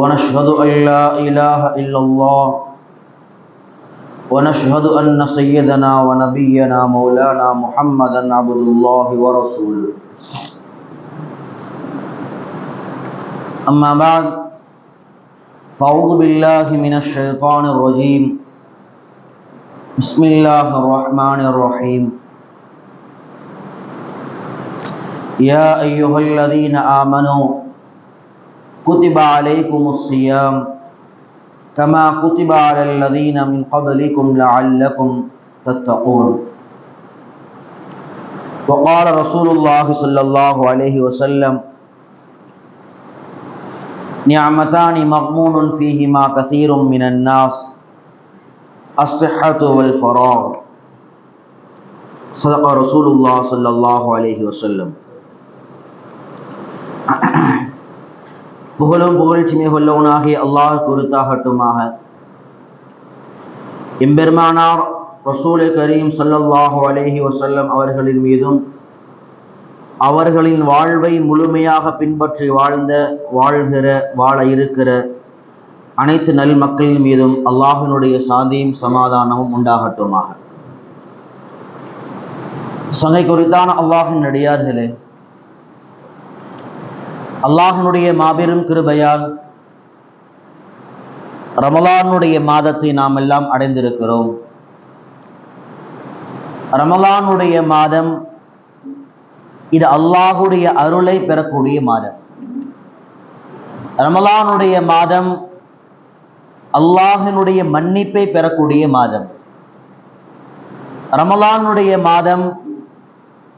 ونشهد أن لا إله إلا الله ونشهد أن سيدنا ونبينا مولانا محمدا عبد الله ورسوله. أما بعد فأعوذ بالله من الشيطان الرجيم. بسم الله الرحمن الرحيم. يا أيها الذين آمنوا كتب عليكم الصيام كما كتب على الذين من قبلكم لعلكم تتقون. وقال رسول الله صلى الله عليه وسلم نعمتان مغمون فيهما كثير من الناس الصحة والفراغ. صدق رسول الله صلى الله عليه وسلم. புகழும் புகழ்ச்சிமை கொல்லவனாகிய அல்லாஹ் குறித்தாகட்டுமாக. எம்பெருமானார் ரசூலை கரீம் சல்லல்லாஹு அலேஹி வசல்லம் அவர்களின் மீதும் அவர்களின் வாழ்வை முழுமையாக பின்பற்றி வாழ்ந்த வாழ்கிற வாழ இருக்கிற அனைத்து நல் மக்களின் மீதும் அல்லாஹினுடைய சாந்தியும் சமாதானமும் உண்டாகட்டுமாக. சங்கை குறித்தான அல்லாஹின் நடிகார்களே அல்லாஹனுடைய மாபெரும் கிருபையால் ரமலானுடைய மாதத்தை நாம் எல்லாம் அடைந்திருக்கிறோம். ரமலானுடைய மாதம் இது அல்லாஹுடைய அருளை பெறக்கூடிய மாதம். ரமலானுடைய மாதம் அல்லாஹினுடைய மன்னிப்பை பெறக்கூடிய மாதம். ரமலானுடைய மாதம்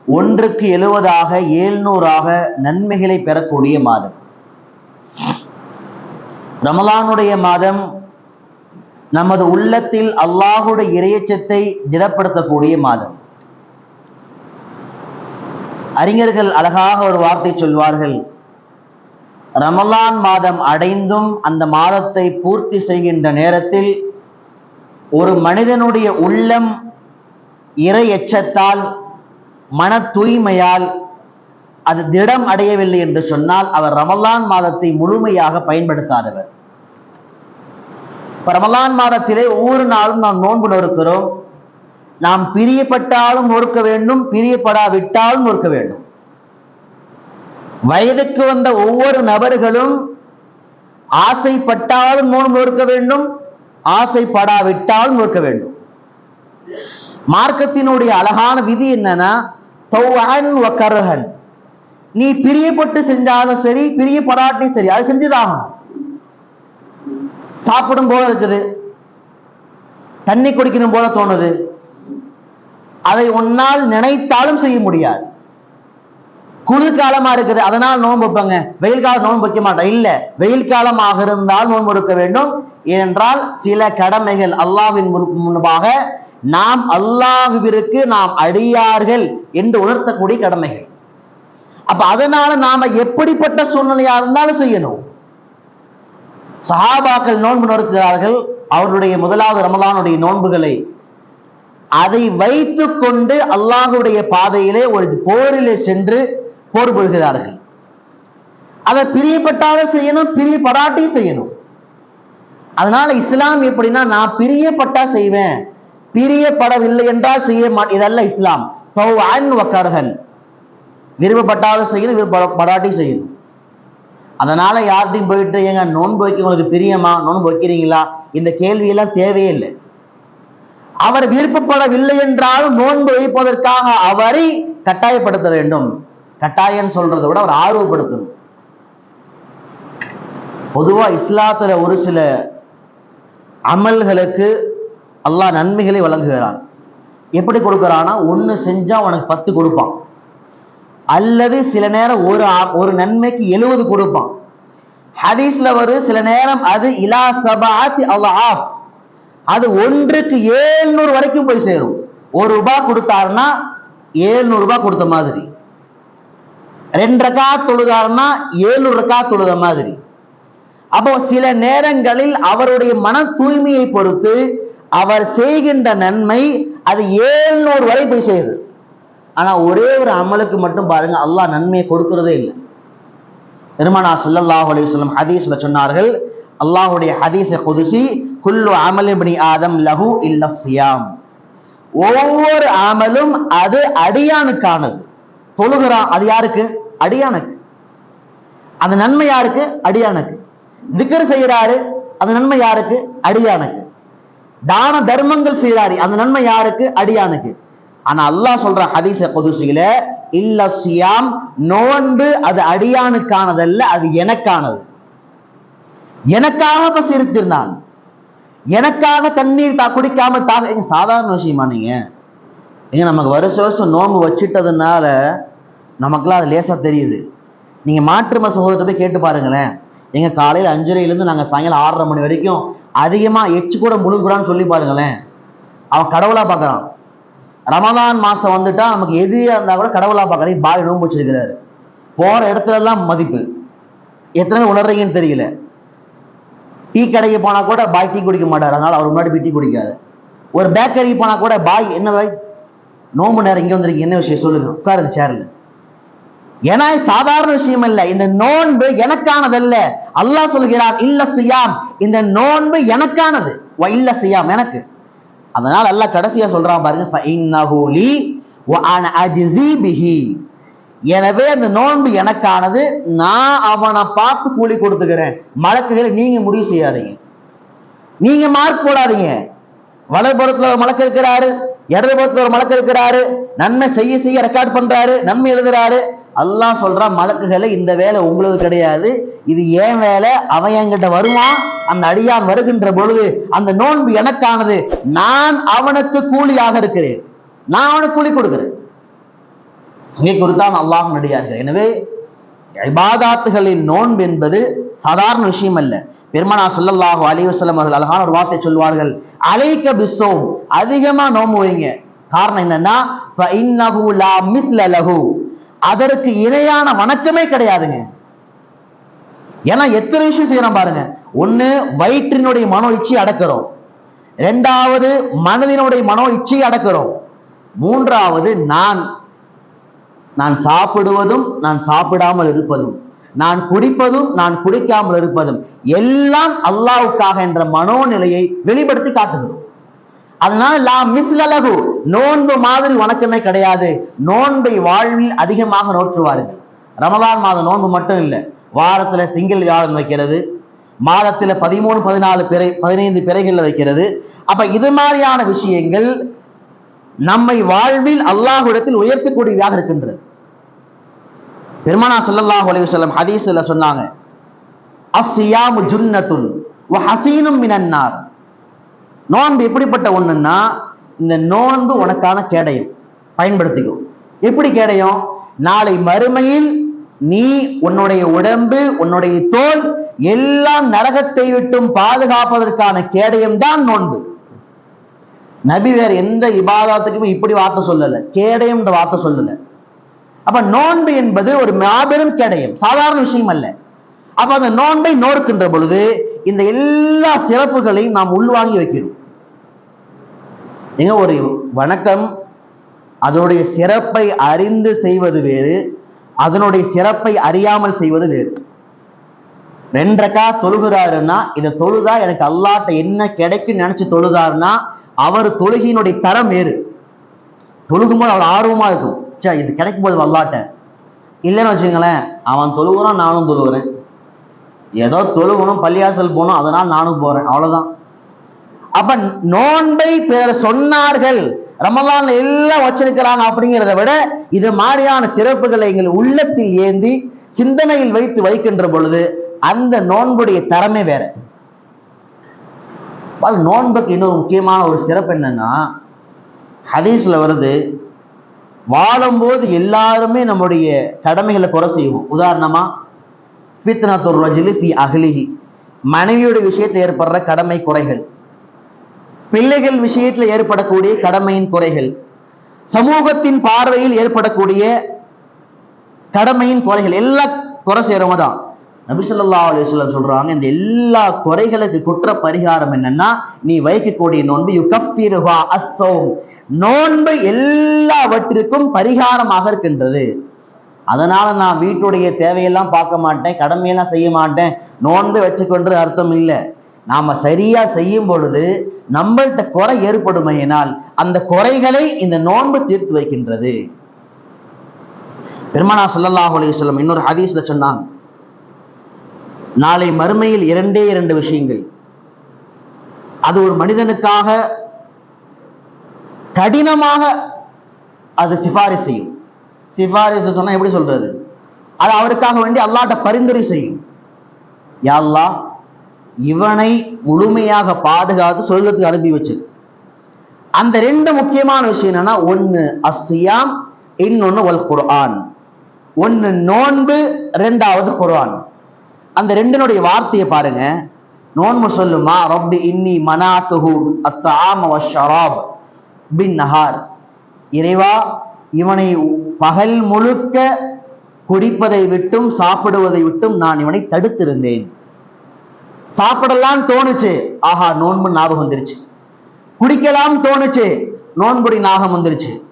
ஒன்றுக்கு எழுவதாக ஏழ்நூறாக நன்மைகளை பெறக்கூடிய மாதம். ரமலானுடைய மாதம் நமது உள்ளத்தில் அல்லாஹுடைய இறையச்சத்தை திடப்படுத்தக்கூடிய மாதம். அறிஞர்கள் அழகாக ஒரு வார்த்தை சொல்வார்கள் ரமலான் மாதம் அடைந்தும் அந்த மாதத்தை பூர்த்தி செய்கின்ற நேரத்தில் ஒரு மனிதனுடைய உள்ளம் இறை எச்சத்தால் மன தூய்மையால் அது திடம் அடையவில்லை என்று சொன்னால் அவர் ரமலான் மாதத்தை முழுமையாக பயன்படுத்தாதவர். ரமலான் மாதத்திலே ஒவ்வொரு நாளும் நாம் நோன்பு நொறுக்கிறோம். நாம் பிரியப்பட்டாலும் நொறுக்க வேண்டும் பிரியப்படாவிட்டாலும் நொறுக்க வேண்டும். வயதுக்கு வந்த ஒவ்வொரு நபர்களும் ஆசைப்பட்டாலும் நோன்பு நொறுக்க வேண்டும் ஆசைப்படாவிட்டாலும் நொறுக்க வேண்டும். மார்க்கத்தினுடைய அழகான விதி என்னன்னா கருகன் நீ பிரியப்பட்டு செஞ்சாலும் சரி பிரியப்படாட்டி சரி அது செஞ்சுதாகணும். சாப்பிடும் போல இருக்குது. தண்ணி குடிக்கணும் போல தோணுது. அதை உன்னால் நினைத்தாலும் செய்ய முடியாது. குளிர்காலமா இருக்குது அதனால் நோன்பு வைப்பாங்க. வெயில் காலம் நோன்பு வைக்க மாட்டேன் இல்ல வெயில் காலமாக இருந்தால் நோன்பு இருக்க வேண்டும். ஏனென்றால் சில கடமைகள் அல்லாவின் முன்பாக நாம் அல்லாஹுவிற்கு நாம் அடியார்கள் என்று உணர்த்தக்கூடிய கடமைகள். அப்ப அதனால நாம எப்படிப்பட்ட சூழ்நிலையா இருந்தாலும் செய்யணும். சஹாபாக்கள் நோன்பு நொறுக்கிறார்கள் அவருடைய முதலாவது ரமலானுடைய நோன்புகளை. அதை வைத்து கொண்டு அல்லாஹுடைய பாதையிலே ஒரு போரிலே சென்று போர் புரிகிறார்கள். அதை பிரியப்பட்டாலும் செய்யணும் பிரியப்படாட்டியும் செய்யணும். அதனால இஸ்லாம் எப்படின்னா நான் பிரியப்பட்டா செய்வேன் பிரியப்படவில்லை என்றால் செய்ய மாட்டேன் இதல்ல இஸ்லாம். கருகன் விரும்பப்பட்டாலும் செய்யணும் விருப்பப்படாட்டி செய்யணும். அதனால யார்கிட்டையும் போயிட்டு ஏங்க நோன்பு வைக்க உங்களுக்கு பிரியமா? நோன்பு வைக்கிறீங்களா? இந்த கேள்வியெல்லாம் தேவையே இல்லை. அவர் விருப்பப்படவில்லை என்றாலும் நோன்பு வைப்பதற்காக அவரை கட்டாயப்படுத்த வேண்டும். கட்டாயம் சொல்றதை விட அவர் ஆர்வப்படுத்தணும். பொதுவா இஸ்லாத்துல ஒரு சில அமல்களுக்கு அல்லாஹ் நன்மைகளை வழங்குகிறான். எப்படி கொடுக்குறான்னா ஒன்று செஞ்சால் உனக்கு பத்து கொடுப்பான். அல்லது சில நேரம் ஒரு ஒரு நன்மைக்கு எழுபது கொடுப்பான். ஹதீஸ்ல வரும் சில நேரம் அது இலா சபாத்தி அல்லாஹ். அது ஒன்றுக்கு ஏழ்நூறு வரைக்கும் போய் சேரும். ஒரு ரூபாய் கொடுத்தாருன்னா ஏழ்நூறு ரூபாய் கொடுத்த மாதிரி. ரெண்டு ரக்கா தொழுதாருன்னா ஏழு ரக்கா தொழுத மாதிரி. அப்போ சில நேரங்களில் அவருடைய மன தூய்மையை பொறுத்து அவர் செய்கின்ற நன்மை அது ஏழ்நூறு வரை போய் செய்யுது ஆனா ஒரே ஒரு அமலுக்கு மட்டும் பாருங்க அல்லாஹ் நன்மையை கொடுக்கிறதே இல்லை. பெருமானா ஸல்லல்லாஹு அலி சொல்லம் ஹதீஸ்ல சொன்னார்கள் அல்லாஹுடைய ஹதீஸை கொதிசி குல்லு அமலிபடி ஆதம் லஹு இல்ல சியாம் ஒவ்வொரு அமலும் அது அடியானுக்கானது. தொழுகிறான் அது யாருக்கு? அடியானுக்கு. அந்த நன்மை யாருக்கு? அடியானுக்கு. திக்கர் செய்கிறாரு அந்த நன்மை யாருக்கு? அடியானுக்கு. தான தர்மங்கள் செய்கிறாரு அந்த நன்மை யாருக்கு? அடியானுக்கு. ஆனா அல்லாஹ் சொல்ற ஹதீச கொதுசியில இல்ல சியாம் நோன்பு அது அடியானுக்கானதல்ல அது எனக்கானது. எனக்காக சிரித்திருந்தான். எனக்காக தண்ணீர் தா குடிக்காம தாக எங்க சாதாரண விஷயமா நீங்க? ஏங்க நமக்கு வருஷ வருஷம் நோன்பு வச்சிட்டதுனால நமக்குலாம் அது லேசா தெரியுது. நீங்க மாற்று சகோதரத்தை போய் கேட்டு பாருங்களேன். எங்க காலையில அஞ்சரையிலேருந்து நாங்க சாயங்காலம் ஆறரை மணி வரைக்கும் அதிகமாக எச்சு கூட முழுங்குறான்னு சொல்லி பாருங்களேன். அவன் கடவுளாக பார்க்கறான் ரமதான் மாதம் வந்துட்டா நமக்கு எதிரியா இருந்தால் கூட கடவுளாக பார்க்குறேன் பாய் நோன்பு வச்சிருக்கிறாரு. போகிற இடத்துலலாம் மதிப்பு. எத்தனை உணர்றீங்கன்னு தெரியல. டீ கடைக்கு போனால் கூட பாய் டீ குடிக்க மாட்டார். அதனால் அவர் முன்னாடி போய் டீ குடிக்காது. ஒரு பேக்கரிக்கு போனால் கூட பாய் என்ன பாய்? நோம்பு நேரம் இங்கே வந்திருக்கீங்க. என்ன விஷயம் சொல்லுங்க. உட்காருங்க சேர்ல ஏன்னா சாதாரண விஷயம் இல்லை. இந்த நோன்பு எனக்கானதல்ல. அல்லாஹ் சொல்கிறார் இல்ல சுயாம் இந்த நோன்பு எனக்கானது. வயல்ல செய்யாம எனக்கு. அதனால எல்லாம் கடைசியா சொல்றான் பாருங்க எனவே அந்த நோன்பு எனக்கானது நான் அவனை பார்த்து கூலி கொடுத்துக்கிறேன். மலக்குகளை நீங்க முடிவு செய்யாதீங்க. நீங்க மார்க் போடாதீங்க. வலதுபுறத்துல ஒரு மலக்கு இருக்கிறாரு இடதுபுறத்துல ஒரு மலக்கு இருக்கிறாரு நன்மை செய்ய செய்ய ரெக்கார்ட் பண்றாரு நன்மை எழுதுறாரு அல்லாஹ் சொல்றான் மலக்குகளை இந்த வேலை உங்களுக்கு கிடையாது. இது ஏன் வேலை? அவன் என்கிட்ட வருவான் அந்த அடியான் வருகின்ற பொழுது அந்த நோன்பு எனக்கானது. நான் அவனுக்கு கூலியாக இருக்கிறேன். நான் அவனுக்கு கூலி கொடுக்கிறேன். சங்கை குறித்தான் அல்லாஹ் நடிகார்கள். எனவே இபாதாத்துகளின் நோன்பு என்பது சாதாரண விஷயம் அல்ல. பெருமனா ஸல்லல்லாஹு அலிவசல்லம் அவர்கள் அழகான ஒரு வார்த்தை சொல்வார்கள். அலைக்க பிசோம் அதிகமா நோன்பு வைங்க. காரணம் என்னன்னா அதற்கு இணையான வணக்கமே கிடையாதுங்க. ஏன்னா எத்தனை விஷயம் செய்யறோம் பாருங்க. ஒண்ணு வயிற்றினுடைய மனோ இச்சையை அடக்கிறோம். ரெண்டாவது மனதினுடைய மனோ இச்சையை அடக்கிறோம். மூன்றாவது நான் நான் சாப்பிடுவதும் நான் சாப்பிடாமல் இருப்பதும் நான் குடிப்பதும் நான் குடிக்காமல் இருப்பதும் எல்லாம் அல்லாவுக்காக என்ற மனோநிலையை வெளிப்படுத்தி காட்டுகிறோம். அதனால லா மிஸ்லலகு நோன்பு மாதிரி வணக்கமே கிடையாது. நோன்பை வாழ்வில் அதிகமாக நோற்றுவார்கள். ரமதான் மாத நோன்பு மட்டும் இல்லை வாரத்துல திங்கள் வியாழன் வைக்கிறது மாதத்துல பதிமூணு பதினாலு பிறை பதினைந்து பிறைகளில் வைக்கிறது. அப்ப இது மாதிரியான விஷயங்கள் நம்மை வாழ்வில் அல்லாஹுடத்தில் உயர்த்தக்கூடியதாக இருக்கின்றது. பெருமானா ஸல்லல்லாஹு அலைஹி செல்லம் ஹதீஸ்ல சொன்னாங்க அஃபியாமு ஜுன்னத்துன் ஹசீனும் மினன்னார் நோன்பு எப்படிப்பட்ட ஒண்ணுன்னா இந்த நோன்பு உனக்கான கேடயம். பயன்படுத்திக்கும் எப்படி கேடயம்? நாளை மறுமையில் நீ உன்னுடைய உடம்பு உன்னுடைய தோல் எல்லாம் நரகத்தை விட்டும் பாதுகாப்பதற்கான கேடயம் தான் நோன்பு. நபி வேற எந்த இபாதாத்துக்குமே இப்படி வார்த்தை சொல்லல. கேடயம்ன்ற வார்த்தை சொல்லல. அப்ப நோன்பு என்பது ஒரு மாபெரும் கேடயம். சாதாரண விஷயம் அல்ல. அப்ப அந்த நோன்பை நோர்க்கின்ற பொழுது இந்த எல்லா சிறப்புகளையும் நாம் உள்வாங்கி வைக்கணும். ஏங்க ஒரு வணக்கம். அதனுடைய சிறப்பை அறிந்து செய்வது வேறு அதனுடைய சிறப்பை அறியாமல் செய்வது வேறு. ரெண்டரைக்கா தொழுகிறாருன்னா இதை தொழுதா எனக்கு அல்லாட்ட என்ன கிடைக்கும் நினைச்சு தொழுதாருன்னா அவர் தொழுகையினுடைய தரம் வேறு. தொழுகும் போது ஆர்வமா இருக்கும். சே இது கிடைக்கும் போது அல்லாட்ட இல்லைன்னு வச்சுங்களேன் அவன் தொழுகிறான் நானும் தொழுகிறேன் ஏதோ தொழுகணும் பள்ளியாசல் போகணும் அதனால் நானும் போறேன். அவ்வளவுதான். அப்ப நோன்பை பேர சொன்னார்கள். ரமலான் எல்லாம் வச்சிருக்கிறாங்க அப்படிங்கிறத விட இது மாதிரியான சிறப்புகளை எங்கள் உள்ளத்தில் ஏந்தி சிந்தனையில் வைத்து வைக்கின்ற பொழுது அந்த நோன்புடைய தரமே வேற. நோன்புக்கு இன்னொரு முக்கியமான ஒரு சிறப்பு என்னன்னா ஹதீஸ்ல வருது வாழும்போது எல்லாருமே நம்முடைய கடமைகளை குறை செய்வோம். உதாரணமா ஃபித்னத்துர் ரஜிலி ஃபி அகலிஹி மனைவியுடைய விஷயத்தை ஏற்படுற கடமை குறைகள். பிள்ளைகள் விஷயத்தில் ஏற்படக்கூடிய கடமையின் குறைகள். சமூகத்தின் பார்வையில் ஏற்படக்கூடிய கடமையின் குறைகள். எல்லா குறை செய்யறவங்க தான். நபிசல்லா அலிஸ்லாம் சொல்றாங்க இந்த எல்லா குறைகளுக்கு குற்ற பரிகாரம் என்னன்னா நீ வைக்கக்கூடிய நோன்பு யு கஃபிருஹா அசோம் நோன்பு எல்லாவற்றிற்கும் பரிகாரமாக இருக்கின்றது. அதனால நான் வீட்டுடைய தேவையெல்லாம் பார்க்க மாட்டேன் கடமையெல்லாம் செய்ய மாட்டேன். நோன்பு வச்சுக்கொண்டு அர்த்தம் இல்லை. நாம சரியா செய்யும் பொழுது நம்மள்கிட்ட குறை ஏற்படுமையினால் அந்த குறைகளை இந்த நோன்பு தீர்த்து வைக்கின்றது. பெருமானா ஸல்லல்லாஹு அலைஹி இன்னொரு ஹதீஸ்ல சொன்னாங்க நாளை மறுமையில் இரண்டே இரண்டு விஷயங்கள். அது ஒரு மனிதனுக்காக கடினமாக அது சிபாரிசு செய்யும். சிபாரிசு சொன்னா எப்படி சொல்றது? அது அவருக்காக வேண்டி அல்லாட்ட பரிந்துரை செய்யும். யா இவனை முழுமையாக பாதுகாத்து சொர்க்கத்துக்கு அனுப்பி வச்சு. அந்த ரெண்டு முக்கியமான விஷயம் என்னன்னா ஒன்னு அஸ்ஸியாம் இன்னொன்னு வல் குர்ஆன் ஒன்னு நோன்பு ரெண்டாவது குர்ஆன். அந்த ரெண்டினுடைய வார்த்தையை பாருங்க. நோன்பு சொல்லுமா? ரப்பி இன்னி மனாத்துஹு அத்தாம வஷராப் பின் நஹார். இறைவா இவனை பகல் முழுக்க குடிப்பதை விட்டும் சாப்பிடுவதை விட்டும் நான் இவனை தடுத்திருந்தேன். சாப்பிடலாம் தோணுச்சு. ஆஹா நோன்பு ஞாபகம் வந்துருச்சு. குடிக்கலாம் தோணுச்சு. நோன்புடி ஞாபகம் வந்துருச்சு.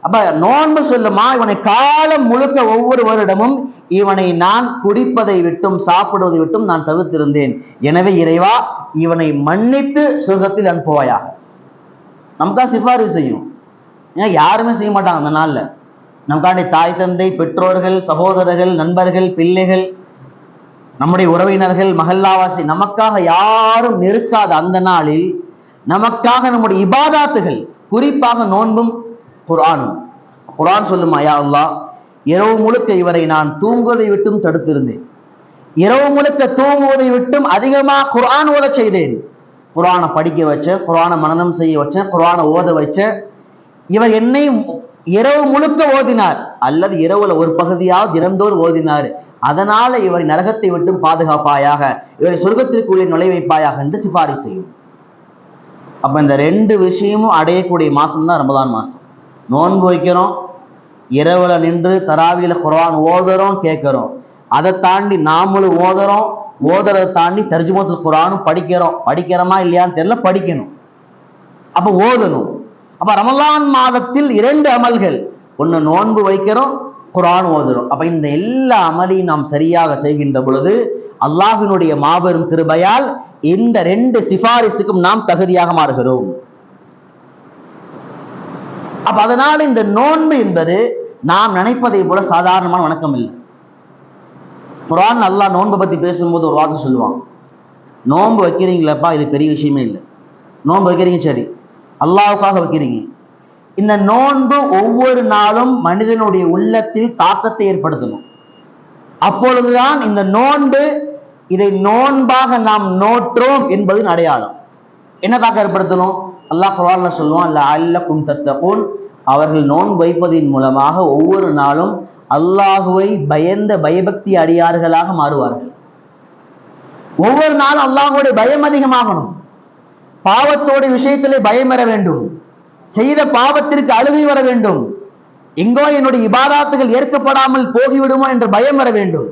அப்ப நோன்பு சொல்லுமா இவனை காலம் முழுக்க ஒவ்வொரு வருடமும் இவனை நான் குடிப்பதை விட்டும் சாப்பிடுவதை விட்டும் நான் தவிர்த்திருந்தேன். எனவே இறைவா இவனை மன்னித்து சொர்க்கத்தில் அனுப்புவாயாக. நமக்கா சிபாரிசு செய்யும். ஏன் யாருமே செய்ய மாட்டாங்க அந்த நாள்ல. நமக்காண்டி தாய் தந்தை பெற்றோர்கள் சகோதரர்கள் நண்பர்கள் பிள்ளைகள் நம்முடைய உறவினர்கள் மகல்லாவாசி நமக்காக யாரும் நெருக்காத அந்த நாளில் நமக்காக நம்முடைய இபாதாத்துகள் குறிப்பாக நோன்பும் குரானும் குரான் சொல்லும் யா அல்லா இரவு முழுக்க இவரை நான் தூங்குவதை விட்டும் தடுத்திருந்தேன். இரவு முழுக்க தூங்குவதை விட்டும் அதிகமாக குரான் ஓத செய்தேன். குரானை படிக்க வச்ச குரானை மனனம் செய்ய வச்ச குரானை ஓத வச்ச இவர் என்னை இரவு முழுக்க ஓதினார். அல்லது இரவுல ஒரு பகுதியாவது தினந்தோறும் ஓதினார். அதனால இவரை நரகத்தை விட்டும் பாதுகாப்பாயாக இவரை சொர்க்கத்திற்குள்ளே நுழை வைப்பாயாக என்று சிபாரிசு செய்யும். அப்ப இந்த ரெண்டு விஷயமும் அடையக்கூடிய மாசம் தான் ரமதான் மாசம். நோன்பு வைக்கிறோம் இரவுல நின்று தராவியில குரான் ஓதுறோம் கேட்கிறோம். அதை தாண்டி நாமளும் ஓதுறோம் ஓதுறதை தாண்டி தர்ஜுமத்து குரானும் படிக்கிறோம். படிக்கிறோமா இல்லையான்னு தெரியல படிக்கணும். அப்ப ஓதணும். அப்ப ரமலான் மாதத்தில் இரண்டு அமல்கள். ஒன்னு நோன்பு வைக்கிறோம் குரான் ஓதுறோம். அப்ப இந்த எல்லா அமலையும் நாம் சரியாக செய்கின்ற பொழுது அல்லாஹினுடைய மாபெரும் கிருபையால் இந்த ரெண்டு சிபாரிசுக்கும் நாம் தகுதியாக மாறுகிறோம். அப்ப அதனால இந்த நோன்பு என்பது நாம் நினைப்பதை போல சாதாரணமான வணக்கம் இல்லை. குரான் அல்லாஹ் நோன்பை பத்தி பேசும்போது ஒரு வார்த்தை சொல்லுவான். நோன்பு வைக்கிறீங்களப்பா இது பெரிய விஷயமே இல்லை. நோன்பு வைக்கிறீங்க சரி. அல்லாவுக்காக வைக்கிறீங்க. இந்த நோன்பு ஒவ்வொரு நாளும் மனிதனுடைய உள்ளத்தில் தாக்கத்தை ஏற்படுத்தணும். அப்பொழுதுதான் இந்த நோன்பு இதை நோன்பாக நாம் நோற்றோம் என்பது அடையாளம். என்ன தாக்கம் ஏற்படுத்தணும்? அல்லாஹ் குரான்ல சொல்லுவான் அல்ல அல்லக்கும் தத்தகூன். அவர்கள் நோன்பு வைப்பதின் மூலமாக ஒவ்வொரு நாளும் அல்லாஹுவை பயந்த பயபக்தி அடியார்களாக மாறுவார்கள். ஒவ்வொரு நாளும் அல்லாஹுடைய பயம் அதிகமாகணும். பாவத்தோடைய விஷயத்திலே பயம் பெற வேண்டும். செய்த பாவத்திற்கு அழுகை வர வேண்டும். எங்கோ என்னுடைய இபாதாத்துகள் ஏற்கப்படாமல் போகிவிடுமோ என்ற பயம் வர வேண்டும்.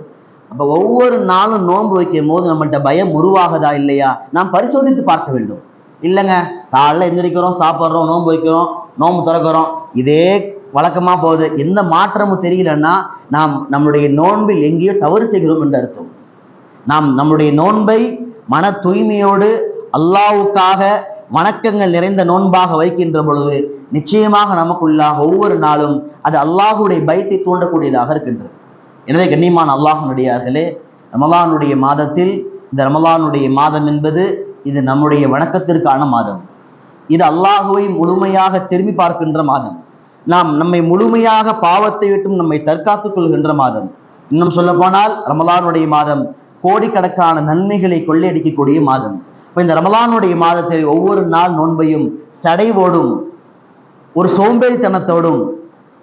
அப்ப ஒவ்வொரு நாளும் நோன்பு வைக்கும் போது நம்மள்கிட்ட பயம் உருவாகுதா இல்லையா? நாம் பரிசோதித்து பார்க்க வேண்டும். இல்லைங்க காலைல எந்திரிக்கிறோம் சாப்பிட்றோம் நோன்பு வைக்கிறோம் நோன்பு திறக்கிறோம். இதே வழக்கமா போகுது. எந்த மாற்றமும் தெரியலன்னா நாம் நம்முடைய நோன்பில் எங்கேயோ தவறு செய்கிறோம் என்று அர்த்தம். நாம் நம்முடைய நோன்பை மன தூய்மையோடு அல்லாவுக்காக வணக்கங்கள் நிறைந்த நோன்பாக வைக்கின்ற பொழுது நிச்சயமாக நமக்குள்ளாக ஒவ்வொரு நாளும் அது அல்லாஹுடைய பயத்தை தூண்டக்கூடியதாக இருக்கின்றது. எனவே கண்ணியமான அல்லாஹனுடையார்களே ரமலானுடைய மாதத்தில் இந்த ரமலானுடைய மாதம் என்பது இது நம்முடைய வணக்கத்திற்கான மாதம். இது அல்லாஹுவை முழுமையாக திரும்பி பார்க்கின்ற மாதம். நாம் நம்மை முழுமையாக பாவத்தை விட்டும் நம்மை தற்காத்துக் கொள்கின்ற மாதம். இன்னும் சொல்ல போனால் ரமலானுடைய மாதம் கோடிக்கணக்கான நன்மைகளை கொள்ளையடிக்கக்கூடிய மாதம். இப்போ இந்த ரமலானுடைய மாதத்தை ஒவ்வொரு நாள் நோன்பையும் சடைவோடும் ஒரு சோம்பேறித்தனத்தோடும்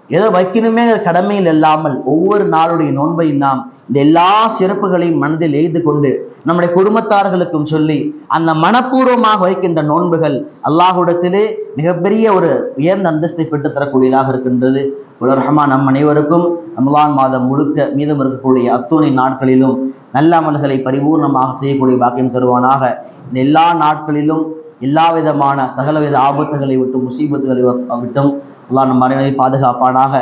ஏதோ வைக்கணுமே கடமையில் இல்லாமல் ஒவ்வொரு நாளுடைய நோன்பையும் நாம் இந்த எல்லா சிறப்புகளையும் மனதில் எய்து கொண்டு நம்முடைய குடும்பத்தார்களுக்கும் சொல்லி அந்த மனப்பூர்வமாக வைக்கின்ற நோன்புகள் அல்லாஹ்விடத்திலே மிகப்பெரிய ஒரு உயர்ந்த அந்தஸ்தை பெற்று தரக்கூடியதாக இருக்கின்றது உலர் நம் அனைவருக்கும் ரமலான் மாதம் முழுக்க மீதம் இருக்கக்கூடிய அத்துணை நாட்களிலும் நல்ல அமல்களை பரிபூர்ணமாக செய்யக்கூடிய பாக்கியம் தருவானாக. எல்லா நாட்களிலும் எல்லா விதமான சகலவித ஆபத்துகளை விட்டும் முசீபத்துகளை விட்டும் எல்லாம் நம் மறைவை பாதுகாப்பானாக.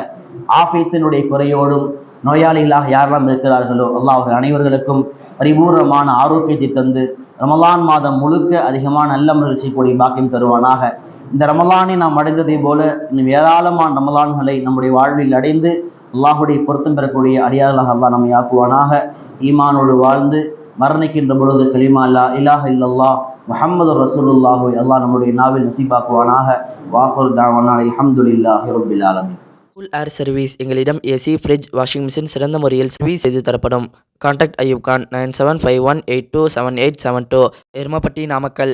ஆஃபியத்தினுடைய குறையோடும் நோயாளிகளாக யாரெல்லாம் இருக்கிறார்களோ எல்லாம் அவர்கள் அனைவர்களுக்கும் பரிபூர்ணமான ஆரோக்கியத்தை தந்து ரமலான் மாதம் முழுக்க அதிகமான நல்ல மகிழ்ச்சி செய்யக்கூடிய பாக்கியம் தருவானாக. இந்த ரமலானை நாம் அடைந்ததை போல இன்னும் ஏராளமான ரமலான்களை நம்முடைய வாழ்வில் அடைந்து அல்லாஹுடைய பொருத்தம் பெறக்கூடிய அடியார்களாக அல்லா நம்மை ஆக்குவானாக. ஈமானோடு வாழ்ந்து மரணிக்கின்ற பொழுது கலிமா அல்லா இலாஹ இல்லல்லா முஹம்மது ரசூலுல்லாஹு அல்லாஹ் நம்முடைய நாவில் நசீபாக்குவானாக. வாஹுர் தாவானா அல்ஹம்துலில்லாஹி ரபில் ஆலமி ஃபுல் ஏர் சர்வீஸ் எங்களிடம் ஏசி ஃப்ரிட்ஜ் வாஷிங் மிஷின் சிறந்த முறையில் சர்வீஸ் செய்து தரப்படும். Contact Ayub Khan nine seven five one eight two seven eight seven two Erumapatti Namakkal.